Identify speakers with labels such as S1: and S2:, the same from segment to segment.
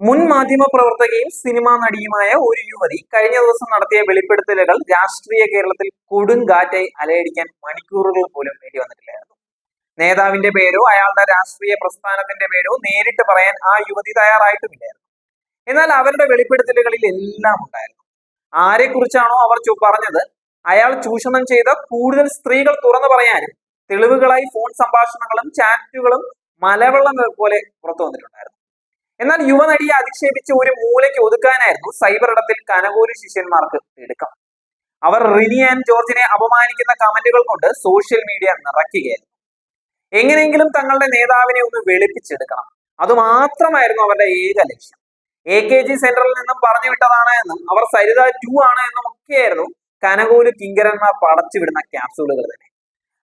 S1: മുൻ മാധ്യമ പ്രവർത്തകയും സിനിമാ നടിയുമായ ഒരു യുവതി കഴിഞ്ഞ ദിവസം നടത്തിയ വെളിപ്പെടുത്തലുകൾ രാഷ്ട്രീയ കേരളത്തിൽ കൊടുങ്കാറ്റായി അലയടിക്കാൻ മണിക്കൂറുകൾ പോലും വേണ്ടി വന്നിട്ടില്ലായിരുന്നു. നേതാവിന്റെ പേരോ അയാളുടെ രാഷ്ട്രീയ പ്രസ്ഥാനത്തിന്റെ പേരോ നേരിട്ട് പറയാൻ ആ യുവതി തയ്യാറായിട്ടുമില്ലായിരുന്നു. എന്നാൽ അവരുടെ വെളിപ്പെടുത്തലുകളിൽ എല്ലാം ഉണ്ടായിരുന്നു. ആരെക്കുറിച്ചാണോ അവർ പറഞ്ഞത് അയാൾ ചൂഷണം ചെയ്ത കൂടുതൽ സ്ത്രീകൾ തുറന്നു പറയാനും തെളിവുകളായി ഫോൺ സംഭാഷണങ്ങളും ചാറ്റുകളും മലവെള്ളം പോലെ പുറത്തു വന്നിട്ടുണ്ടായിരുന്നു. എന്നാൽ യുവനടിയെ അധിക്ഷേപിച്ച് ഒരു മൂലയ്ക്ക് ഒതുക്കാനായിരുന്നു സൈബർ ഇടത്തിൽ കനകൂരി ശിഷ്യന്മാർക്ക് തിടുക്കം അവർ റിനി ആൻഡ് ജോർജിനെ അപമാനിക്കുന്ന കമന്റുകൾ കൊണ്ട് സോഷ്യൽ മീഡിയ നിറയ്ക്കുകയായിരുന്നു. എങ്ങനെയെങ്കിലും തങ്ങളുടെ നേതാവിനെ ഒന്ന് വെളുപ്പിച്ചെടുക്കണം. അതുമാത്രമായിരുന്നു അവരുടെ ഏക ലക്ഷ്യം. എ കെ ജി സെന്ററിൽ നിന്നും പറഞ്ഞു വിട്ടതാണ് എന്നും അവർ സരിത ടു ആണ് എന്നും ഒക്കെയായിരുന്നു കനകൂൽ കിങ്കരന്മാർ പടച്ചുവിടുന്ന ക്യാപ്സൂളുകൾ തന്നെ.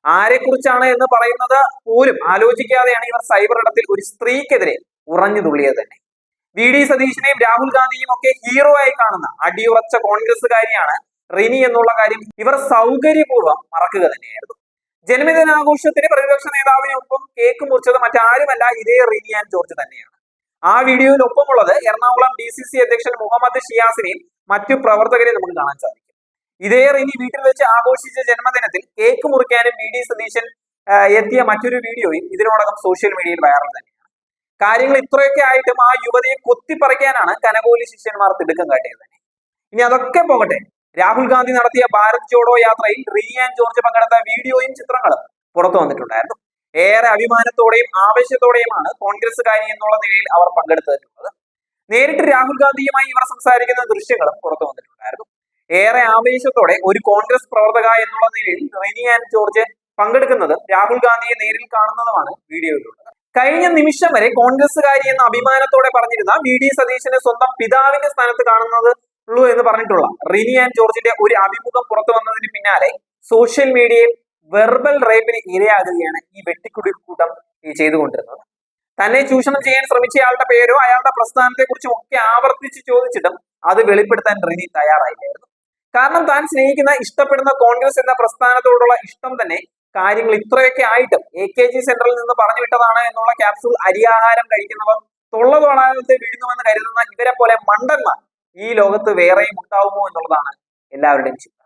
S1: ആരെക്കുറിച്ചാണ് എന്ന് പറയുന്നത് പോലും ആലോചിക്കാതെയാണ് ഇവർ സൈബർ ഇടത്തിൽ ഒരു സ്ത്രീക്കെതിരെ ഉറഞ്ഞു തുള്ളിയത് തന്നെ. വി ഡി സതീശിനെയും രാഹുൽ ഗാന്ധിയും ഒക്കെ ഹീറോ ആയി കാണുന്ന അടിയുറച്ച കോൺഗ്രസ്സുകാരിയാണ് റിനി എന്നുള്ള കാര്യം ഇവർ സൗകര്യപൂർവം മറക്കുക തന്നെയായിരുന്നു. ജന്മദിനാഘോഷത്തിന് പ്രതിപക്ഷ നേതാവിനൊപ്പം കേക്ക് മുറിച്ചത് മറ്റാരുമല്ല ഇതേ റിനി ആൻഡ് ജോർജ് തന്നെയാണ്. ആ വീഡിയോയിൽ ഒപ്പമുള്ളത് എറണാകുളം ഡി സി സി അധ്യക്ഷൻ മുഹമ്മദ് ഷിയാസിനെയും മറ്റു പ്രവർത്തകരെ നമുക്ക് കാണാൻ സാധിക്കും. ഇതേ റിനി വീട്ടിൽ വെച്ച് ആഘോഷിച്ച ജന്മദിനത്തിൽ കേക്ക് മുറിക്കാനും വി ഡി സതീശൻ എത്തിയ മറ്റൊരു വീഡിയോയും ഇതിനോടകം സോഷ്യൽ മീഡിയയിൽ വൈറൽ തന്നെയാണ്. കാര്യങ്ങൾ ഇത്രയൊക്കെ ആയിട്ടും ആ യുവതിയെ കൊത്തിപ്പറിക്കാനാണ് കനകോലി ശിഷ്യന്മാർ തിടുക്കം കാട്ടിയത്. ഇനി അതൊക്കെ പോകട്ടെ. രാഹുൽ ഗാന്ധി നടത്തിയ ഭാരത് ജോഡോ യാത്രയിൽ റീ ആൻഡ് ജോർജ് പങ്കെടുത്ത വീഡിയോയും ചിത്രങ്ങളും പുറത്തു വന്നിട്ടുണ്ടായിരുന്നു. ഏറെ അഭിമാനത്തോടെയും ആവേശത്തോടെയുമാണ് കോൺഗ്രസ്സുകാരി എന്നുള്ള നിലയിൽ അവർ പങ്കെടുത്തിട്ടുള്ളത്. നേരിട്ട് രാഹുൽ ഗാന്ധിയുമായി ഇവർ സംസാരിക്കുന്ന ദൃശ്യങ്ങളും പുറത്തു വന്നിട്ടുണ്ടായിരുന്നു. ഏറെ ആവേശത്തോടെ ഒരു കോൺഗ്രസ് പ്രവർത്തക എന്നുള്ള നിലയിൽ റിനി ആൻഡ് ജോർജ് പങ്കെടുക്കുന്നതും രാഹുൽ ഗാന്ധിയെ നേരിൽ കാണുന്നതുമാണ് വീഡിയോയിലുള്ളത്. കഴിഞ്ഞ നിമിഷം വരെ കോൺഗ്രസ്സുകാരി എന്ന അഭിമാനത്തോടെ പറഞ്ഞിരുന്ന വി ഡി സതീശനെ സ്വന്തം പിതാവിന്റെ സ്ഥാനത്ത് കാണുന്നത് ഉള്ളൂ എന്ന് പറഞ്ഞിട്ടുള്ള റിനി ആൻഡ് ജോർജിന്റെ ഒരു അഭിമുഖം പുറത്തു വന്നതിന് പിന്നാലെ സോഷ്യൽ മീഡിയയിൽ വെർബൽ റേപ്പിന് ഇരയാകുകയാണ് ഈ വെട്ടിക്കുടിക്കൂട്ടം ഈ ചെയ്തുകൊണ്ടിരുന്നത്. തന്നെ ചൂഷണം ചെയ്യാൻ ശ്രമിച്ചയാളുടെ പേരോ അയാളുടെ പ്രസ്ഥാനത്തെ കുറിച്ചും ഒക്കെ ആവർത്തിച്ച് ചോദിച്ചിട്ടും അത് വെളിപ്പെടുത്താൻ റിനി തയ്യാറായില്ലായിരുന്നു. കാരണം താൻ സ്നേഹിക്കുന്ന ഇഷ്ടപ്പെടുന്ന കോൺഗ്രസ് എന്ന പ്രസ്ഥാനത്തോടുള്ള ഇഷ്ടം തന്നെ കാര്യങ്ങൾ ഇത്രയൊക്കെ ആയിട്ടും എ കെ ജി സെന്ററിൽ നിന്ന് പറഞ്ഞു വിട്ടതാണ് എന്നുള്ള ക്യാപ്സൂൾ അരിയാഹാരം കഴിക്കുന്നവർ തൊള്ളതൊളാകത്തെ വീഴുന്നുവെന്ന് കരുതുന്ന ഇവരെ പോലെ മണ്ടന്മാർ ഈ ലോകത്ത് വേറെയും ഉണ്ടാവുമോ എന്നുള്ളതാണ് എല്ലാവരുടെയും ചിന്ത.